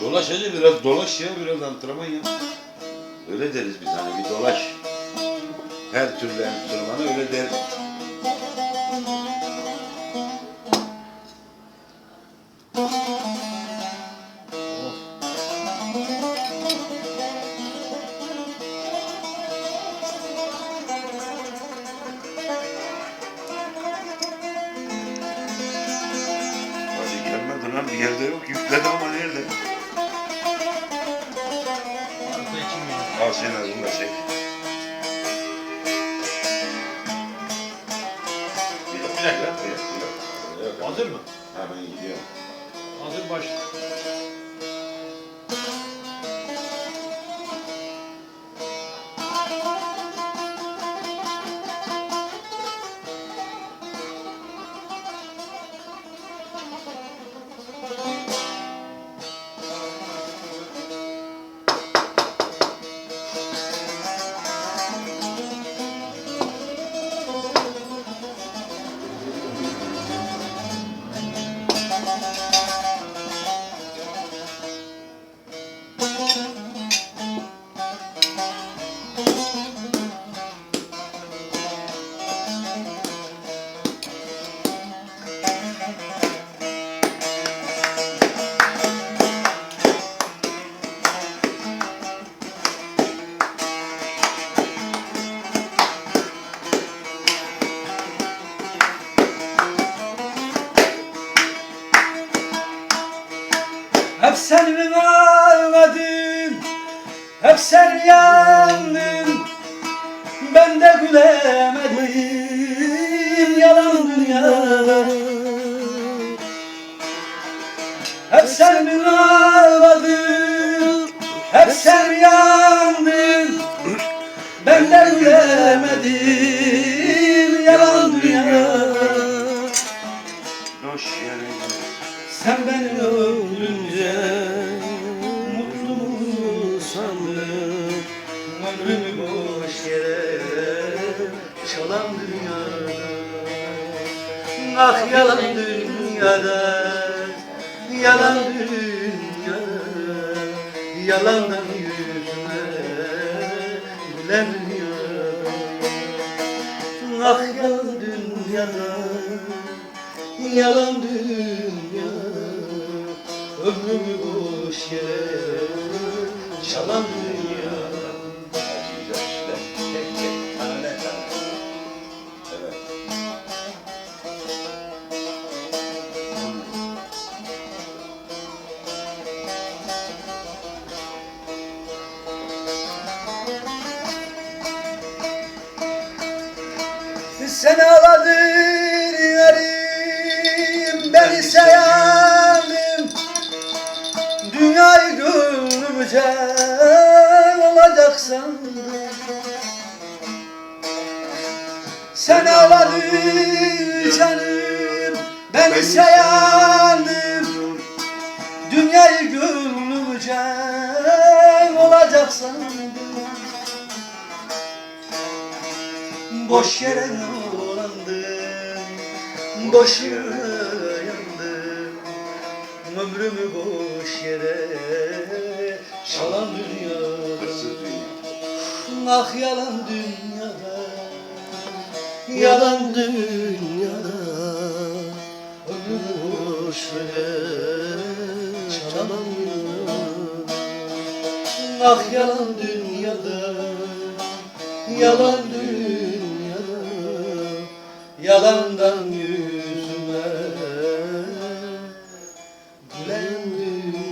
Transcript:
Dolaş hadi biraz dolaş ya biraz antrenman ya. Öyle deriz biz hani bir dolaş. Her türlü enstrümana öyle deriz. Hadi gelmedi lan bir yerde yok yükledi ama nerede? Sen ağzını da çek. Bir dakika. Bir dakika. Bir dakika. Bir dakika. Hazır mı? Hemen gidiyorum. Hazır başla. Hep sen mi ağladın Hep sen yandın. Ben de gülemedim Yalan dünyada Hep sen mi ağladın Hep sen yandın. Ben de gülemedim Ah yalan dünyada Yalan dünyada Yalandan yüzüme dünyada Ah yalan dünyada Yalan dünya Ömrümü boş yere Çalan dünya Sen ağladın yarim Beni seyandım Dünyayı gönlümce olacak sandım. Sen ağladın canım Beni seyandım Dünyayı gönlümce olacak sandım. Boş yere dolandım Boşuna yandım. Ömrümü boş yere Çalan dünyada. Ah yalan dünyada. Yalan dünyada. Ömrümü boş yere Çalan dünyada Ah yalan dünyada. Yalan dünyada. Yalandan Dertlendim